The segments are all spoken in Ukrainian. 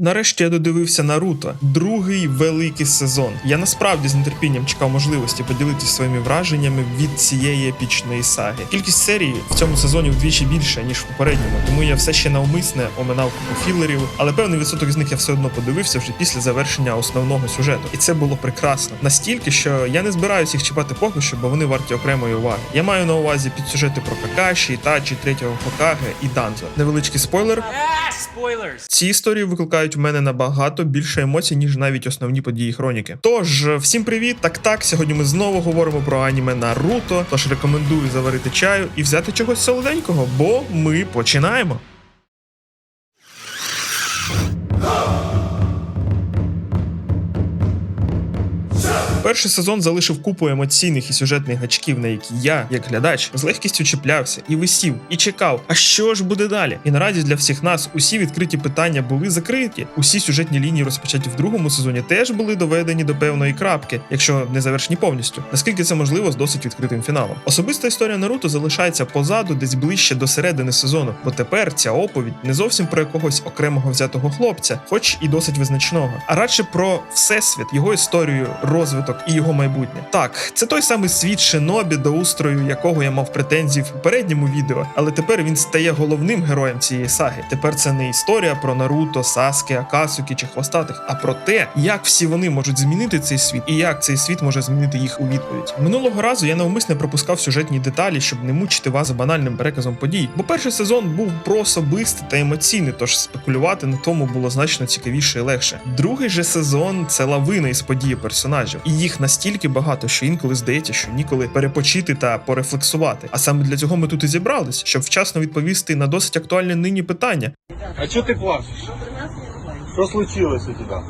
Нарешті я додивився Наруто, другий великий сезон. Я насправді з нетерпінням чекав можливості поділитися своїми враженнями від цієї епічної саги. Кількість серій в цьому сезоні вдвічі більша ніж в попередньому, тому я все ще навмисне оминав купу філерів, але певний відсоток з них я все одно подивився вже після завершення основного сюжету. І це було прекрасно. Настільки, що я не збираюся їх чіпати поки що, бо вони варті окремої уваги. Я маю на увазі підсюжети про Какаші, Ітачі, третього Хокаге і Данзо. Невеличкий спойлер. Ці історії викликають у мене набагато більше емоцій, ніж навіть основні події хроніки. Тож, е, всім привіт! Так так, сьогодні ми знову говоримо про аніме Наруто. Тож рекомендую заварити чаю і взяти чогось солоденького, бо ми починаємо. Перший сезон залишив купу емоційних і сюжетних гачків, на які я, як глядач, з легкістю чіплявся і висів, і чекав. А що ж буде далі? І наразі для всіх нас усі відкриті питання були закриті. Усі сюжетні лінії, розпочаті в другому сезоні, теж були доведені до певної крапки, якщо не завершені повністю. Наскільки це можливо з досить відкритим фіналом. Особиста історія Наруто залишається позаду, десь ближче до середини сезону, бо тепер ця оповідь не зовсім про якогось окремого взятого хлопця, хоч і досить визначного, а радше про всесвіт, його історію, розвиток і його майбутнє. Так, це той самий світ Шинобі, до устрою якого я мав претензії в попередньому відео, але тепер він стає головним героєм цієї саги. Тепер це не історія про Наруто, Саске, Акасукі чи хвостатих, а про те, як всі вони можуть змінити цей світ і як цей світ може змінити їх у відповідь. Минулого разу я навмисне пропускав сюжетні деталі, щоб не мучити вас банальним переказом подій. Бо перший сезон був про особистий та емоційний, тож спекулювати на тому було значно цікавіше і легше. Другий же сезон це лавина із події персонажів, і їх настільки багато, що інколи здається, що ніколи перепочити та порефлексувати. А саме для цього ми тут і зібрались, щоб вчасно відповісти на досить актуальне нині питання. А чого ти плачеш? Що случилось у тебя?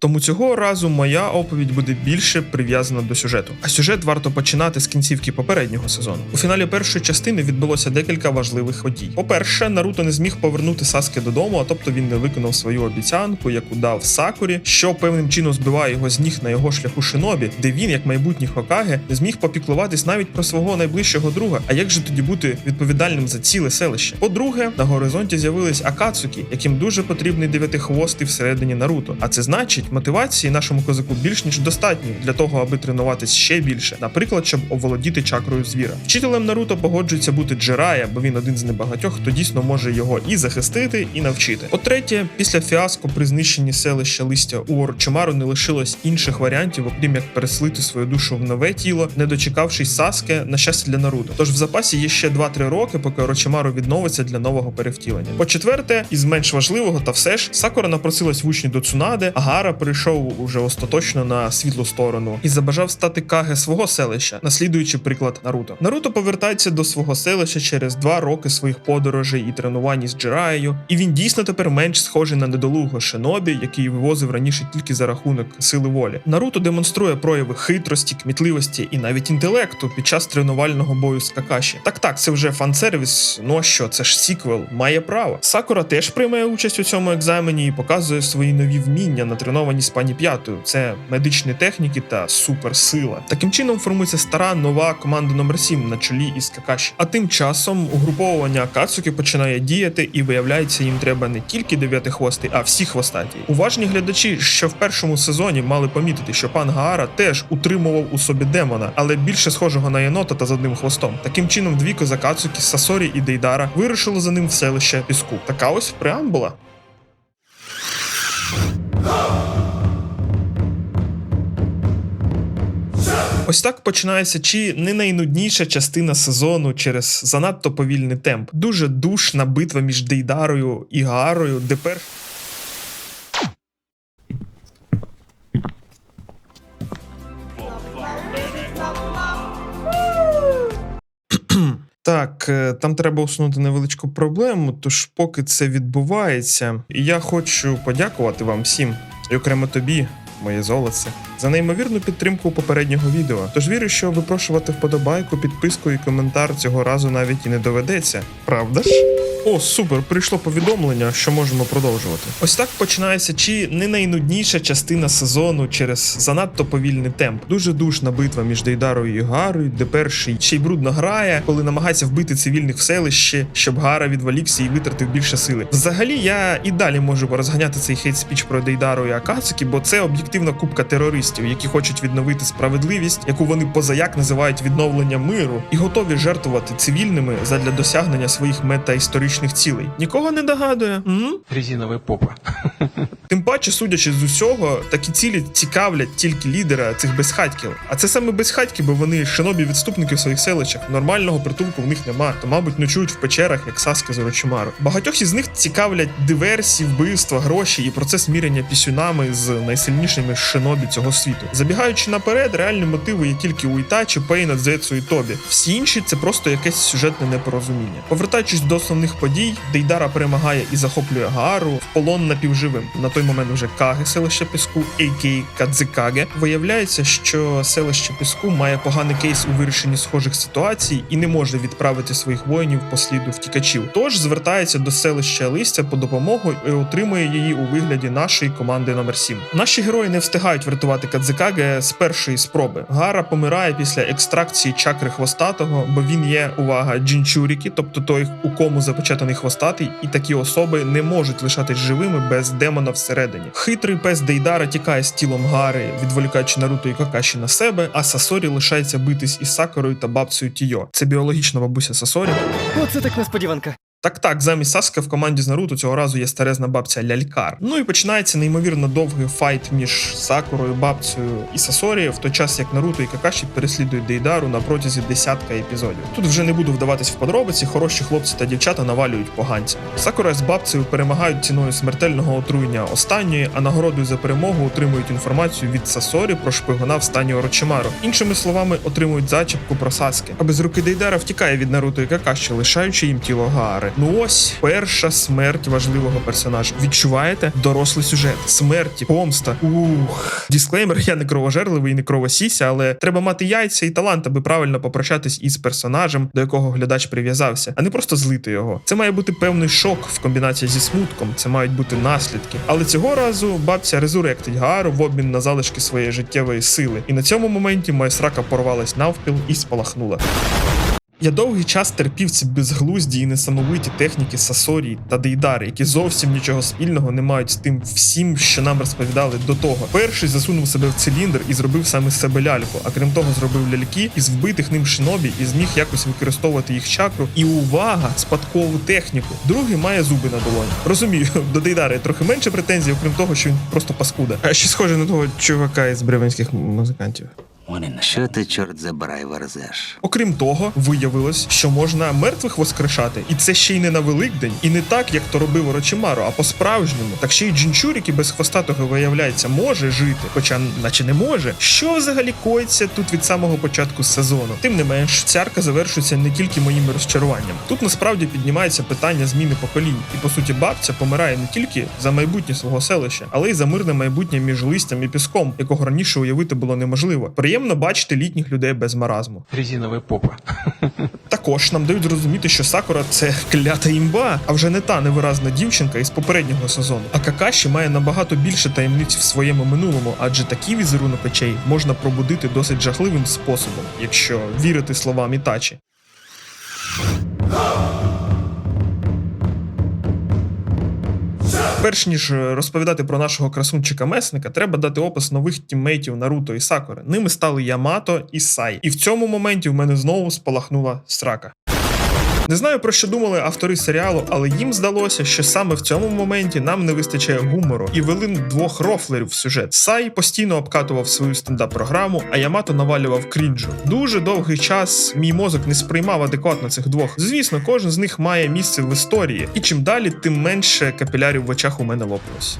Тому цього разу моя оповідь буде більше прив'язана до сюжету. А сюжет варто починати з кінцівки попереднього сезону. У фіналі першої частини відбулося декілька важливих подій. По-перше, Наруто не зміг повернути Саске додому, а тобто він не виконав свою обіцянку, яку дав Сакурі, що певним чином збиває його з ніг на його шляху шинобі, де він, як майбутній Хокаге, не зміг попіклуватись навіть про свого найближчого друга. А як же тоді бути відповідальним за ціле селище? По-друге, на горизонті з'явились Акацукі, яким дуже потрібний дев'ятихвостий всередині Наруто. А це значить, мотивації нашому козаку більш ніж достатньо для того, аби тренуватись ще більше, наприклад, щоб оволодіти чакрою звіра. Вчителем Наруто погоджується бути Джирая, бо він один з небагатьох, хто дійсно може його і захистити, і навчити. По-третє, після фіаско при знищенні селища листя у Орочимару не лишилось інших варіантів, окрім як переслити свою душу в нове тіло, не дочекавшись Саске на щастя для Наруто. Тож в запасі є ще 2-3 роки, поки Орочимару відновиться для нового перевтілення. По-четверте, із менш важливого, та все ж Сакура напросилась в учні до Цунаде, а Гара перейшов уже остаточно на світлу сторону і забажав стати каге свого селища, наслідуючи приклад Наруто. Наруто повертається до свого селища через два роки своїх подорожей і тренувань із Джираєю, і він дійсно тепер менш схожий на недолугого шинобі, який вивозив раніше тільки за рахунок сили волі. Наруто демонструє прояви хитрості, кмітливості і навіть інтелекту під час тренувального бою з Какаші. Так, так, це вже фан-сервіс. Ну що, це ж сіквел, має право. Сакура теж приймає участь у цьому екзамені і показує свої нові вміння, натреновані з пані п'ятою. Це медичні техніки та суперсила. Таким чином формується стара нова команда номер 7 на чолі із Какаші. А тим часом угруповування Акацуки починає діяти, і виявляється, їм треба не тільки дев'ятихвостий, а всі хвостаті. Уважні глядачі, що в першому сезоні мали помітити, що пан Гаара теж утримував у собі демона, але більше схожого на єнота та з одним хвостом. Таким чином, дві козакацуки Сасорі і Дейдара вирушили за ним в селище піску. Така ось преамбула. Ось так починається чи не найнудніша частина сезону через занадто повільний темп. Дуже душна битва між Дейдарою і Гаарою, де пер... Так, е, там треба усунути невеличку проблему, тож поки це відбувається, я хочу подякувати вам всім, і окремо тобі, моє золоце, за неймовірну підтримку попереднього відео. Тож вірю, що випрошувати вподобайку, підписку і коментар цього разу навіть і не доведеться. Правда ж? О, супер, прийшло повідомлення, що можемо продовжувати. Ось так починається чи не найнудніша частина сезону через занадто повільний темп. Дуже душна битва між Дейдарою і Гарою, де перший ще й брудно грає, коли намагається вбити цивільних в селищі, щоб Гара відволікся і витратив більше сили. Взагалі, я і далі можу розганяти цей хейт-спіч про Дейдару і Акацукі, бо це об'єктивна купка терористів, які хочуть відновити справедливість, яку вони позаяк називають відновлення миру, і готові жертвувати цивільними задля досягнення своїх метаісторичних цілей. Нікого не догадує. М? попа. Тим паче, судячи з усього, такі цілі цікавлять тільки лідера цих безхатьків. А це саме безхатьки, бо вони шинобі відступники в своїх селищах. Нормального притулку в них нема, то, мабуть, ночують в печерах, як Саски з Орочимару. Багатьох із них цікавлять диверсії, вбивства, гроші і процес міряння пісюнами з найсильнішими шинобі цього світу. Забігаючи наперед, реальні мотиви є тільки у Ітачі, Пейна, Дзецу і Тобі. Всі інші це просто якесь сюжетне непорозуміння. Повертаючись до основних подій, Дейдара перемагає і захоплює Гару в полон напівживим. На той момент вже Каге, селище піску, а.к.а. Кадзикаге. Виявляється, що селище піску має поганий кейс у вирішенні схожих ситуацій і не може відправити своїх воїнів по сліду втікачів. Тож звертається до селища листя по допомогу і отримує її у вигляді нашої команди номер 7 Наші герої не встигають врятувати Кадзикаге з першої спроби. Гара помирає після екстракції чакри хвостатого, бо він є увага джінчуріки, тобто той, у кому запечатаний хвостатий, і такі особи не можуть лишатись живими без демона всередині. Хитрий пес Дейдара тікає з тілом Гари, відволікаючи Наруто і Какаші на себе, а Сасорі лишається битись із Сакурою та бабцею Тіо. Це біологічна бабуся Сасорі. Оце так несподіванка. Так, так, замість Саска в команді з Наруто цього разу є старезна бабця Лялькар. Ну і починається неймовірно довгий файт між Сакурою, бабцею і Сасорі, в той час як Наруто і Какаші переслідують Дейдару на протязі десятка епізодів. Тут вже не буду вдаватись в подробиці, хороші хлопці та дівчата навалюють поганцям. Сакура з бабцею перемагають ціною смертельного отруєння останньої, а нагородою за перемогу отримують інформацію від Сасорі про шпигуна в стані Орочимару. Іншими словами, отримують зачіпку про Саски. А без руки Дейдара втікає від Наруто і Какаші, лишаючи їм тіло Гаари. Ну ось перша смерть важливого персонажа. Відчуваєте? Дорослий сюжет, смерті, помста. Ух. Дисклеймер, я не кровожерливий і не кровосіся, але треба мати яйця і талант, аби правильно попрощатись із персонажем, до якого глядач прив'язався, а не просто злити його. Це має бути певний шок в комбінації зі смутком. Це мають бути наслідки. Але цього разу бабця резуректить Гару в обмін на залишки своєї життєвої сили. І на цьому моменті моя срака порвалась навпіл і спалахнула. Я довгий час терпів ці безглузді і несамовиті техніки Сасорі та Дейдари, які зовсім нічого спільного не мають з тим всім, що нам розповідали до того. Перший засунув себе в циліндр і зробив саме себе ляльку, а крім того, зробив ляльки із вбитих ним шинобі і зміг якось використовувати їх чакру. І увага, спадкову техніку. Другий має зуби на долоні. Розумію, до Дейдари трохи менше претензій, окрім того, що він просто паскуда. А ще схоже на того чувака із бревенських музикантів. Що ти, чорт забирай, верзеш? Окрім того, виявилось, що можна мертвих воскрешати, і це ще й не на Великдень, і не так, як то робив Орочимару, а по-справжньому. Так ще й Джинчурік і без хвостатого виявляється, може жити, хоча наче не може. Що взагалі коїться тут від самого початку сезону? Тим не менш, цярка завершується не тільки моїм розчаруванням. Тут насправді піднімається питання зміни поколінь, і по суті, бабця помирає не тільки за майбутнє свого селища, але й за мирне майбутнє між листям і піском, якого раніше уявити було неможливо. Приємно бачити літніх людей без маразму. Резиновая попа. Також нам дають зрозуміти, що Сакура це клята імба, а вже не та невиразна дівчинка із попереднього сезону. А Какаші має набагато більше таємниць в своєму минулому, адже такий візерунок очей можна пробудити досить жахливим способом, якщо вірити словам Ітачі. Перш ніж розповідати про нашого красунчика месника, треба дати опис нових тіммейтів Наруто і Сакури. Ними стали Ямато і Сай. І в цьому моменті в мене знову спалахнула срака. Не знаю про що думали автори серіалу, але їм здалося, що саме в цьому моменті нам не вистачає гумору і вели двох рофлерів в сюжет. Сай постійно обкатував свою стендап-програму, а Ямато навалював крінжу. Дуже довгий час мій мозок не сприймав адекватно цих двох. Звісно, кожен з них має місце в історії, і чим далі, тим менше капілярів в очах у мене лопалось.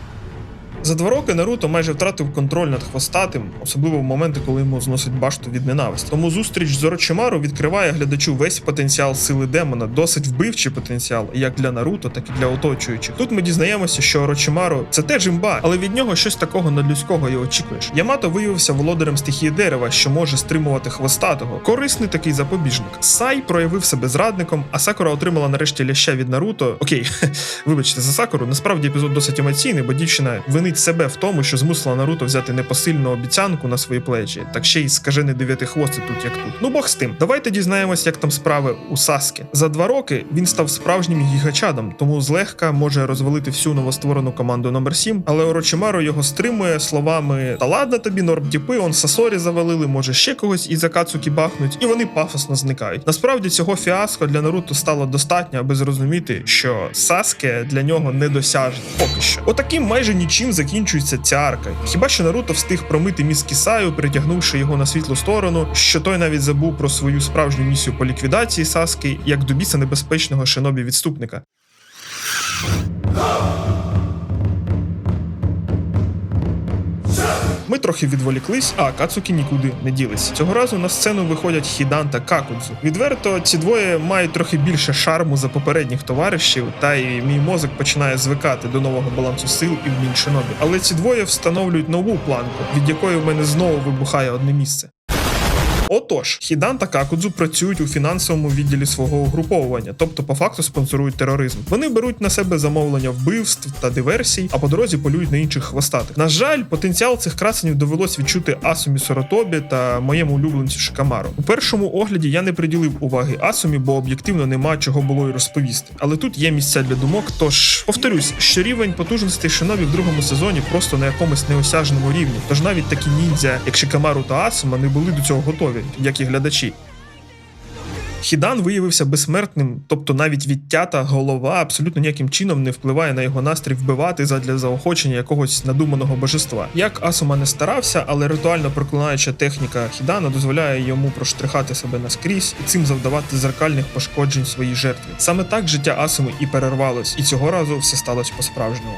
За два роки Наруто майже втратив контроль над хвостатим, особливо в моменти, коли йому зносить башту від ненависті. Тому зустріч з Орочимару відкриває глядачу весь потенціал сили демона, досить вбивчий потенціал, як для Наруто, так і для оточуючих. Тут ми дізнаємося, що Орочимару це теж імба, але від нього щось такого надлюдського і очікуєш. Ямато виявився володарем стихії дерева, що може стримувати хвостатого. Корисний такий запобіжник. Сай проявив себе зрадником, а Сакура отримала нарешті ляща від Наруто. Окей, вибачте за Сакуру. Насправді епізод досить емоційний, бо дівчина винить себе в тому, що змусила Наруто взяти непосильну обіцянку на свої плечі, так ще й скажений дев'ятихвостий тут, як тут. Ну бог з тим. Давайте дізнаємось, як там справи у Саскі. За два роки він став справжнім гігачадом, тому злегка може розвалити всю новостворену команду номер 7 але Орочимаро його стримує словами: Та ладно тобі, норм тіпи, он Сасорі завалили, може ще когось із Акацуки бахнуть, і вони пафосно зникають. Насправді цього фіаско для Наруто стало достатньо, аби зрозуміти, що Саске для нього недосяжне. Поки що. Отаким майже нічим закінчується ця арка. Хіба що Наруто встиг промити мізки Кісаю, притягнувши його на світлу сторону, що той навіть забув про свою справжню місію по ліквідації Саски, як до біса небезпечного шинобі відступника. Ми трохи відволіклись, а Кацуки нікуди не ділись. Цього разу на сцену виходять Хідан та Какудзу. Відверто, ці двоє мають трохи більше шарму за попередніх товаришів, та й мій мозок починає звикати до нового балансу сил і в шинобі. Але ці двоє встановлюють нову планку, від якої в мене знову вибухає одне місце. Отож, Хідан та Какудзу працюють у фінансовому відділі свого угруповування, тобто по факту спонсорують тероризм. Вони беруть на себе замовлення вбивств та диверсій, а по дорозі полюють на інших хвостатих. На жаль, потенціал цих красенів довелось відчути Асумі Соротобі та моєму улюбленцю Шикамару. У першому огляді я не приділив уваги Асумі, бо об'єктивно нема чого було й розповісти. Але тут є місця для думок. Тож повторюсь, що рівень потужностей шинобі в другому сезоні просто на якомусь неосяжному рівні. Тож навіть такі ніндзя, як Шикамару та Асума, не були до цього готові, як і глядачі. Хідан виявився безсмертним, тобто навіть відтята голова абсолютно ніяким чином не впливає на його настрій вбивати задля заохочення якогось надуманого божества. Як Асума не старався, але ритуально проклинаюча техніка Хідана дозволяє йому проштрихати себе наскрізь і цим завдавати зеркальних пошкоджень своїй жертві. Саме так життя Асуми і перервалось, і цього разу все сталося по-справжньому.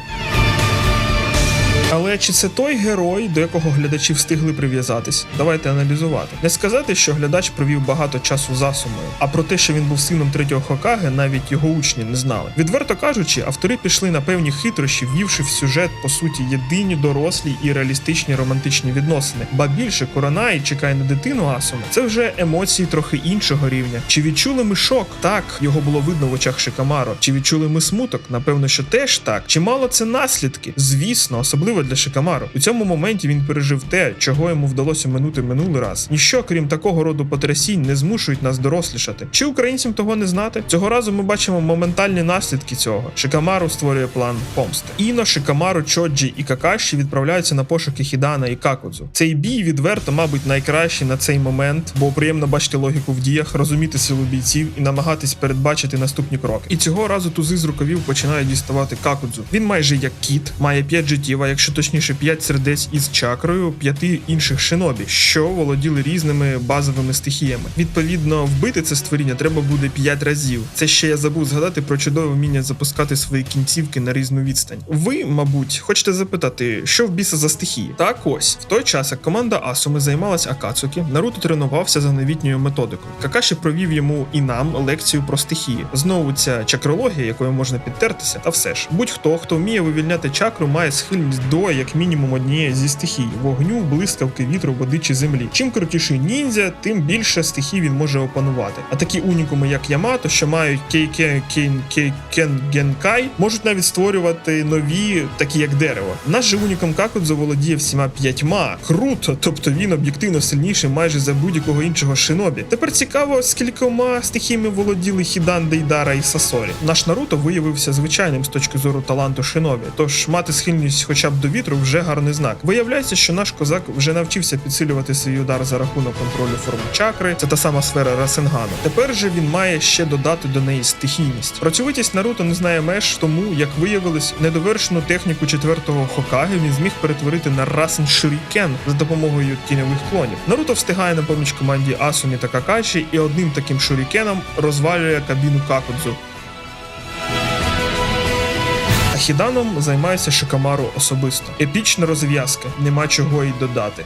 Але чи це той герой, до якого глядачі встигли прив'язатись? Давайте аналізувати. Не сказати, що глядач провів багато часу з Асумою, а про те, що він був сином третього Хокаге, навіть його учні не знали. Відверто кажучи, автори пішли на певні хитрощі, ввівши в сюжет по суті єдині дорослі і реалістичні романтичні відносини. Ба більше Коронай чекає на дитину Асуми. Це вже емоції трохи іншого рівня. Чи відчули ми шок? Так, його було видно в очах Шикамаро. Чи відчули ми смуток? Напевно, що теж так. Чи мало це наслідки? Звісно, особливо для Шикамару. У цьому моменті він пережив те, чого йому вдалося минути минулий раз. Ніщо, крім такого роду потрясінь, не змушують нас дорослішати. Чи українцям того не знати? Цього разу ми бачимо моментальні наслідки цього. Шикамару створює план помсти. Іно, Шикамару, Чоджі і Какаші відправляються на пошуки Хідана і Какудзу. Цей бій відверто, мабуть, найкращий на цей момент, бо приємно бачити логіку в діях, розуміти силу бійців і намагатись передбачити наступні кроки. І цього разу тузи з рукавів починають діставати Какудзу. Він майже як кіт, має 5 життів, а якщо точніше 5 сердець із чакрою, п'яти інших шинобі, що володіли різними базовими стихіями. Відповідно, вбити це створіння треба буде 5 разів. Це ще я забув згадати про чудове вміння запускати свої кінцівки на різну відстань. Ви, мабуть, хочете запитати, що в біса за стихії? Так ось в той час, як команда Асуми займалась Акацуки, Наруто тренувався за новітньою методикою. Какаші провів йому і нам лекцію про стихії. Знову ця чакрологія, якою можна підтертися, та все ж будь-хто, хто вміє вивільняти чакру, має схильність до як мінімум однієї зі стихій: вогню, блискавки, вітру, води чи землі. Чим крутіший ніндзя, тим більше стихій він може опанувати. А такі унікуми, як Ямато, що мають кейкен кейн кейкен генкай, можуть навіть створювати нові, такі як дерево. Наш же унікум Какудзо володіє всіма п'ятьма. Круто, тобто він об'єктивно сильніший майже за будь-якого іншого шинобі. Тепер цікаво, скількома стихіями володіли Хідан, Дейдара і Сасорі. Наш Наруто виявився звичайним з точки зору таланту шинобі, тож мати схильність хоча б до вітру вже гарний знак. Виявляється, що наш козак вже навчився підсилювати свій удар за рахунок контролю форми чакри. Це та сама сфера Расенгану. Тепер же він має ще додати до неї стихійність. Працьовитість Наруто не знає меж, тому як виявилось, недовершену техніку четвертого Хокаге він зміг перетворити на Расен Шурікен за допомогою тіньових клонів. Наруто встигає на поміч команді Асумі та Какаші і одним таким шурікеном розвалює кабіну Какудзу. Хіданом займається Шикамару особисто. Епічна розв'язка, нема чого й додати.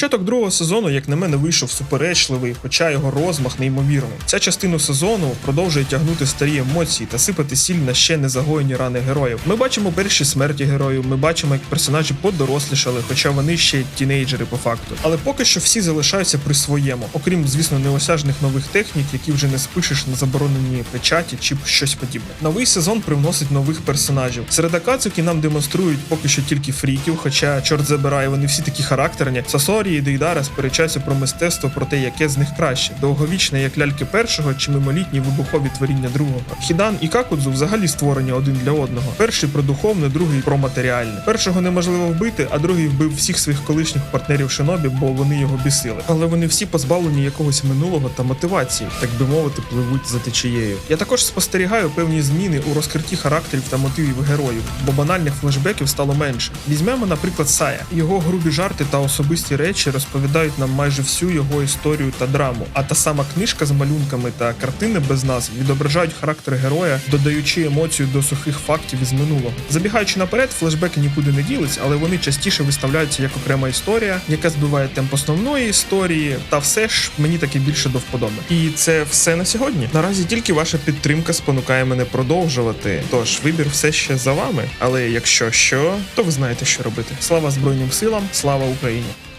Початок другого сезону, як на мене, вийшов суперечливий, хоча його розмах неймовірний. Ця частина сезону продовжує тягнути старі емоції та сипати сіль на ще не загоєні рани героїв. Ми бачимо перші смерті героїв, ми бачимо, як персонажі подорослішали, хоча вони ще тінейджери по факту. Але поки що всі залишаються при своєму, окрім, звісно, неосяжних нових технік, які вже не спишеш на заборонені печаті чи щось подібне. Новий сезон привносить нових персонажів. Серед Акацуки нам демонструють поки що тільки фріків, хоча чорт забирає, вони всі такі характерні. Сасорі і Дейдара сперечаються про мистецтво, про те, яке з них краще: довговічне, як ляльки першого, чи мимолітні вибухові творіння другого. Хідан і Какудзу взагалі створені один для одного. Перший про духовне, другий про матеріальне. Першого неможливо вбити, а другий вбив всіх своїх колишніх партнерів Шинобі, бо вони його бісили. Але вони всі позбавлені якогось минулого та мотивації, так би мовити, пливуть за течією. Я також спостерігаю певні зміни у розкритті характерів та мотивів героїв, бо банальних флешбеків стало менше. Візьмемо, наприклад, Сая. Його грубі жарти та особисті речі розповідають нам майже всю його історію та драму. А та сама книжка з малюнками та картини без назв відображають характер героя, додаючи емоцію до сухих фактів із минулого. Забігаючи наперед, флешбеки нікуди не ділись, але вони частіше виставляються як окрема історія, яка збиває темп основної історії. Та все ж мені таки більше до вподоби. І це все на сьогодні. Наразі тільки ваша підтримка спонукає мене продовжувати. Тож вибір все ще за вами. Але якщо що, то ви знаєте, що робити. Слава Збройним силам, слава Україні!